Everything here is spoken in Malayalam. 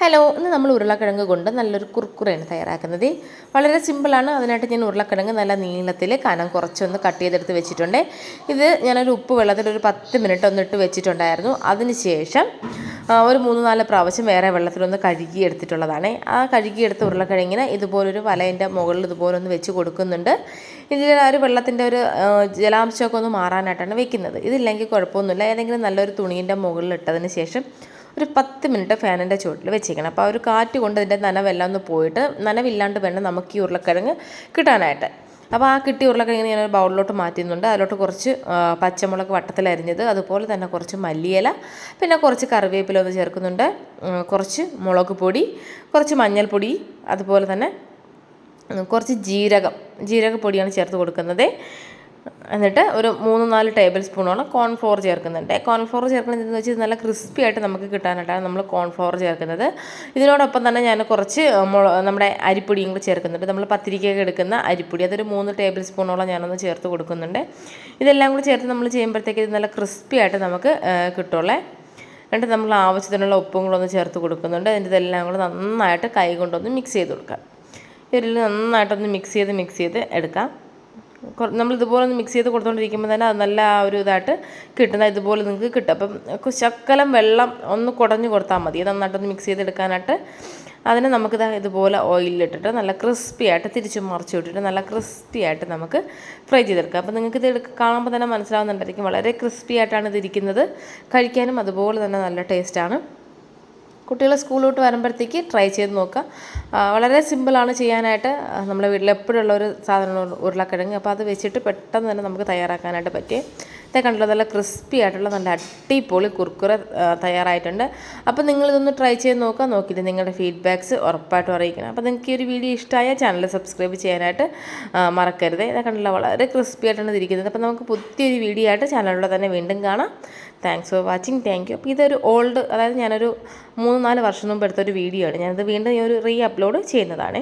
ഹലോ ഇന്ന് നമ്മൾ ഉരുളക്കിഴങ്ങ് കൊണ്ട് നല്ലൊരു കുർക്കുറയാണ് തയ്യാറാക്കുന്നത്. വളരെ സിമ്പിളാണ്. അതിനായിട്ട് ഞാൻ ഉരുളക്കിഴങ്ങ് നല്ല നീളത്തിൽ കനം കുറച്ചൊന്ന് കട്ട് ചെയ്തെടുത്ത് വെച്ചിട്ടുണ്ട്. ഇത് ഞാനൊരു ഉപ്പ് വെള്ളത്തിൽ ഒരു പത്ത് മിനിറ്റ് ഒന്നിട്ട് വെച്ചിട്ടുണ്ടായിരുന്നു. അതിന് ശേഷം ഒരു മൂന്ന് നാല് പ്രാവശ്യം വേറെ വെള്ളത്തിലൊന്ന് കഴുകി എടുത്തിട്ടുള്ളതാണ്. ആ കഴുകിയെടുത്ത ഉരുളക്കിഴങ്ങിന് ഇതുപോലൊരു വലയിന്റെ മുകളിൽ ഇതുപോലൊന്ന് വെച്ച് കൊടുക്കുന്നുണ്ട്. ഇതിൽ ആ ഒരു വെള്ളത്തിന്റെ ഒരു ജലാംശമൊക്കെ ഒന്ന് മാറാനായിട്ടാണ് വെക്കുന്നത്. ഇതില്ലെങ്കിൽ കുഴപ്പമൊന്നുമില്ല. ഏതെങ്കിലും നല്ലൊരു തുണീന്റെ മുകളിൽ ഇട്ടതിന് ശേഷം ഒരു പത്ത് മിനിറ്റ് ഫാനിന്റെ ചുവട്ടിൽ വെച്ചേക്കണം അപ്പോൾ ആ ഒരു കാറ്റ് കൊണ്ട് ഇതിന്റെ നനവെല്ലാം ഒന്ന് പോയിട്ട് നനവില്ലാണ്ട് വേണം നമുക്ക് ഈ ഉരുളക്കിഴങ്ങ് കിട്ടാനായിട്ട്. അപ്പോൾ ആ കിട്ടിയ ഉരുളക്കിഴങ്ങ് ഒരു ബൗളിലോട്ട് മാറ്റുന്നുണ്ട് അതിലോട്ട് കുറച്ച് പച്ചമുളക് വട്ടത്തിൽ അരിഞ്ഞത് അതുപോലെ തന്നെ കുറച്ച് മല്ലിയില പിന്നെ കുറച്ച് കറിവേപ്പില ഒന്ന് ചേർക്കുന്നുണ്ട്. കുറച്ച് മുളക് പൊടി കുറച്ച് മഞ്ഞൾപ്പൊടി അതുപോലെ തന്നെ കുറച്ച് ജീരകം ജീരകപ്പൊടിയാണ് ചേർത്ത് കൊടുക്കുന്നത്. എന്നിട്ട് ഒരു മൂന്ന് നാല് ടേബിൾ സ്പൂണോളം കോൺഫ്ലോർ ചേർക്കുന്നുണ്ട്. കോൺഫ്ലോർ ചേർക്കുന്നത് എന്ന് വെച്ചാൽ നല്ല ക്രിസ്പി ആയിട്ട് നമുക്ക് കിട്ടാനായിട്ടാണ് നമ്മൾ കോൺഫ്ലോർ ചേർക്കുന്നത്. ഇതിനോടൊപ്പം തന്നെ ഞാൻ കുറച്ച് നമ്മുടെ അരിപ്പൊടിയും കൂടി ചേർക്കുന്നുണ്ട്. നമ്മൾ പത്തിരിക്കൊക്കെ എടുക്കുന്ന അരിപ്പൊടി അതൊരു മൂന്ന് ടേബിൾ സ്പൂണോളം ഞാനൊന്ന് ചേർത്ത് കൊടുക്കുന്നുണ്ട്. ഇതെല്ലാം കൂടി ചേർത്ത് നമ്മൾ ചെയ്യുമ്പോഴത്തേക്ക് ഇത് നല്ല ക്രിസ്പി ആയിട്ട് നമുക്ക് കിട്ടുള്ളേ എന്നിട്ട് നമ്മൾ ആവശ്യത്തിനുള്ള ഉപ്പും കൂടെ ഒന്ന് ചേർത്ത് കൊടുക്കുന്നുണ്ട്. അതിന്റെ ഇതെല്ലാം കൂടെ നന്നായിട്ട് കൈ കൊണ്ടൊന്ന് മിക്സ് ചെയ്ത് കൊടുക്കാം. ഇതിൽ നന്നായിട്ടൊന്ന് മിക്സ് ചെയ്ത് മിക്സ് ചെയ്ത് എടുക്കാം. നമ്മൾ ഇതുപോലെ ഒന്ന് മിക്സ് ചെയ്ത് കൊടുത്തുകൊണ്ടിരിക്കുമ്പോൾ തന്നെ അത് നല്ല ആ ഒരു ഇതായിട്ട് കിട്ടുന്ന ഇതുപോലെ നിങ്ങൾക്ക് കിട്ടും. അപ്പം ശക്കലം വെള്ളം ഒന്ന് കുടഞ്ഞു കൊടുത്താൽ മതി. നന്നായിട്ടൊന്ന് മിക്സ് ചെയ്തെടുക്കാനായിട്ട് അതിനെ നമുക്കിത് ഇതുപോലെ ഓയിലിട്ടിട്ട് നല്ല ക്രിസ്പി ആയിട്ട് തിരിച്ചു മറിച്ച് വിട്ടിട്ട് നല്ല ക്രിസ്പി ആയിട്ട് നമുക്ക് ഫ്രൈ ചെയ്തെടുക്കാം. അപ്പോൾ നിങ്ങൾക്ക് ഇത് കാണുമ്പോൾ തന്നെ മനസ്സിലാവുന്നുണ്ടായിരിക്കും. വളരെ ക്രിസ്പി ആയിട്ടാണ് ഇത് ഇരിക്കുന്നത്. കഴിക്കാനും അതുപോലെ തന്നെ നല്ല ടേസ്റ്റാണ് കുട്ടികൾ സ്കൂളിലോട്ട് വരുമ്പോഴത്തേക്ക് ട്രൈ ചെയ്ത് നോക്കുക. വളരെ സിമ്പിളാണ് ചെയ്യാനായിട്ട്. നമ്മുടെ വീട്ടിൽ എപ്പോഴുള്ള ഒരു സാധനമാണ് ഉരുളക്കിഴങ്ങ്. അപ്പോൾ അത് വെച്ചിട്ട് പെട്ടെന്ന് തന്നെ നമുക്ക് തയ്യാറാക്കാനായിട്ട് പറ്റി. ഇതേ കണ്ടല്ലോ നല്ല ക്രിസ്പി ആയിട്ടുള്ള നല്ല അടിപൊളി കുർക്കുറ തയ്യാറായിട്ടുണ്ട്. അപ്പോൾ നിങ്ങളിതൊന്ന് ട്രൈ ചെയ്ത് നോക്കുക. നോക്കിയിട്ട് നിങ്ങളുടെ ഫീഡ്ബാക്ക്സ് ഉറപ്പായിട്ടും അറിയിക്കണം. അപ്പോൾ നിങ്ങൾക്ക് ഈ ഒരു വീഡിയോ ഇഷ്ടമായ ചാനൽ സബ്സ്ക്രൈബ് ചെയ്യാനായിട്ട് മറക്കരുത്. ഇതേ കണ്ടല്ലോ വളരെ ക്രിസ്പി ആയിട്ടാണ് ഇരിക്കുന്നത്. അപ്പോൾ നമുക്ക് പുതിയൊരു വീഡിയോ ആയിട്ട് ചാനലിലൂടെ തന്നെ വീണ്ടും കാണാം. Thanks for watching thank you അപ്പോൾ ഇതൊരു ഓൾഡ് അതായത് ഞാനൊരു മൂന്ന് നാല് വർഷം മുമ്പ് എടുത്തൊരു വീഡിയോ ആണ്. ഞാനത് വീണ്ടും ഈ ഒരു റീ അപ്ലോഡ് ചെയ്യുന്നതാണ്.